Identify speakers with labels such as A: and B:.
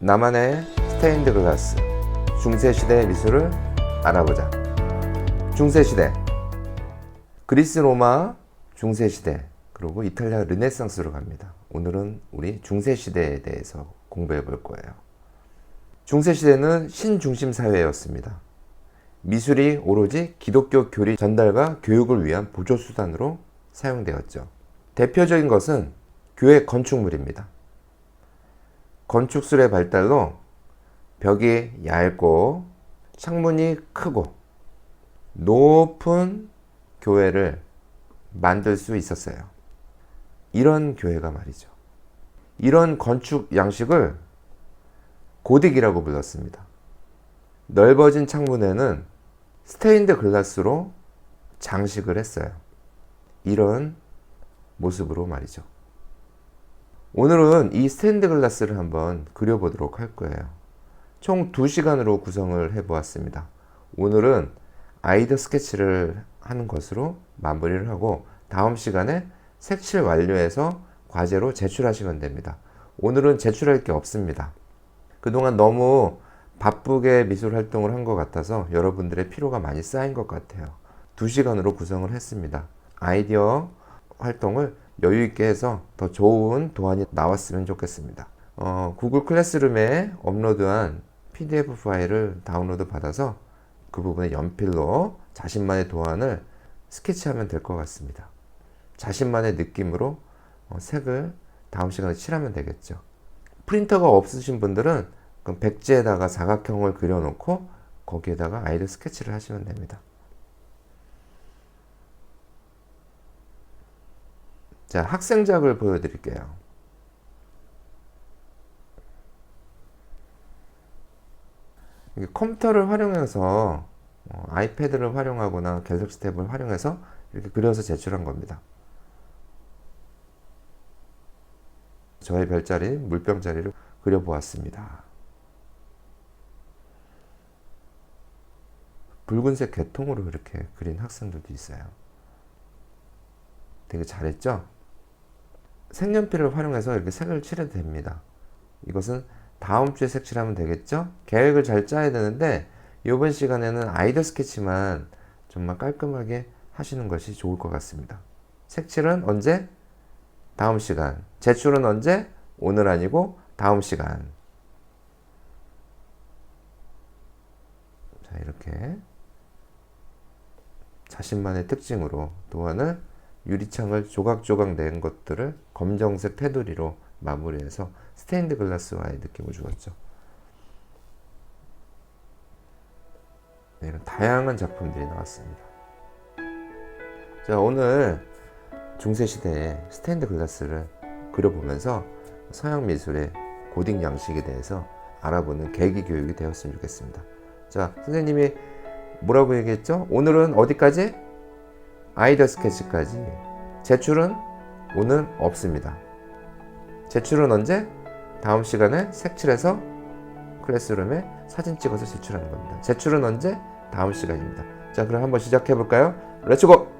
A: 나만의 스테인드 글라스 중세시대 미술을 알아보자. 중세시대. 그리스 로마 중세시대. 그리고 이탈리아 르네상스로 갑니다. 오늘은 우리 중세시대에 대해서 공부해 볼 거예요. 중세시대는 신중심 사회였습니다. 미술이 오로지 기독교 교리 전달과 교육을 위한 보조수단으로 사용되었죠. 대표적인 것은 교회 건축물입니다 건축술의 발달로 벽이 얇고 창문이 크고 높은 교회를 만들 수 있었어요. 이런 교회가 말이죠. 이런 건축 양식을 고딕이라고 불렀습니다. 넓어진 창문에는 스테인드 글라스로 장식을 했어요. 이런 모습으로 말이죠. 오늘은 이 스탠드 글라스를 한번 그려보도록 할 거예요. 총 2시간으로 구성을 해 보았습니다. 오늘은 아이디어 스케치를 하는 것으로 마무리를 하고 다음 시간에 색칠 완료해서 과제로 제출하시면 됩니다. 오늘은 제출할 게 없습니다. 그동안 너무 바쁘게 미술 활동을 한 것 같아서 여러분들의 피로가 많이 쌓인 것 같아요. 2시간으로 구성을 했습니다. 아이디어 활동을 여유 있게 해서 더 좋은 도안이 나왔으면 좋겠습니다. 어, 구글 클래스룸에 업로드한 PDF 파일을 다운로드 받아서 그 부분에 연필로 자신만의 도안을 스케치하면 될 것 같습니다. 자신만의 느낌으로 어, 색을 다음 시간에 칠하면 되겠죠. 프린터가 없으신 분들은 그럼 백지에다가 사각형을 그려놓고 거기에다가 아이들 스케치를 하시면 됩니다. 자, 학생작을 보여드릴게요. 컴퓨터를 활용해서 어, 아이패드를 활용하거나 갤럭시 탭을 활용해서 이렇게 그려서 제출한 겁니다. 저의 별자리, 물병자리를 그려보았습니다. 붉은색 개통으로 이렇게 그린 학생들도 있어요. 되게 잘했죠? 색연필을 활용해서 이렇게 색을 칠해도 됩니다. 이것은 다음 주에 색칠하면 되겠죠? 계획을 잘 짜야 되는데 이번 시간에는 아이디어 스케치만 정말 깔끔하게 하시는 것이 좋을 것 같습니다. 색칠은 언제? 다음 시간. 제출은 언제? 오늘 아니고 다음 시간. 자, 이렇게 자신만의 특징으로 도안을 유리창을 조각조각 낸 것들을 검정색 테두리로 마무리해서 스테인드 글라스와의 느낌을 주었죠. 네, 이런 다양한 작품들이 나왔습니다. 자, 오늘 중세시대의 스테인드 글라스를 그려보면서 서양 미술의 고딕 양식에 대해서 알아보는 계기 교육이 되었으면 좋겠습니다. 자, 선생님이 뭐라고 얘기했죠? 오늘은 어디까지? 아이디어 스케치까지. 제출은 오늘 없습니다. 제출은 언제? 다음 시간에 색칠해서 클래스룸에 사진 찍어서 제출하는 겁니다. 제출은 언제? 다음 시간입니다. 자, 그럼 한번 시작해 볼까요? 렛츠고!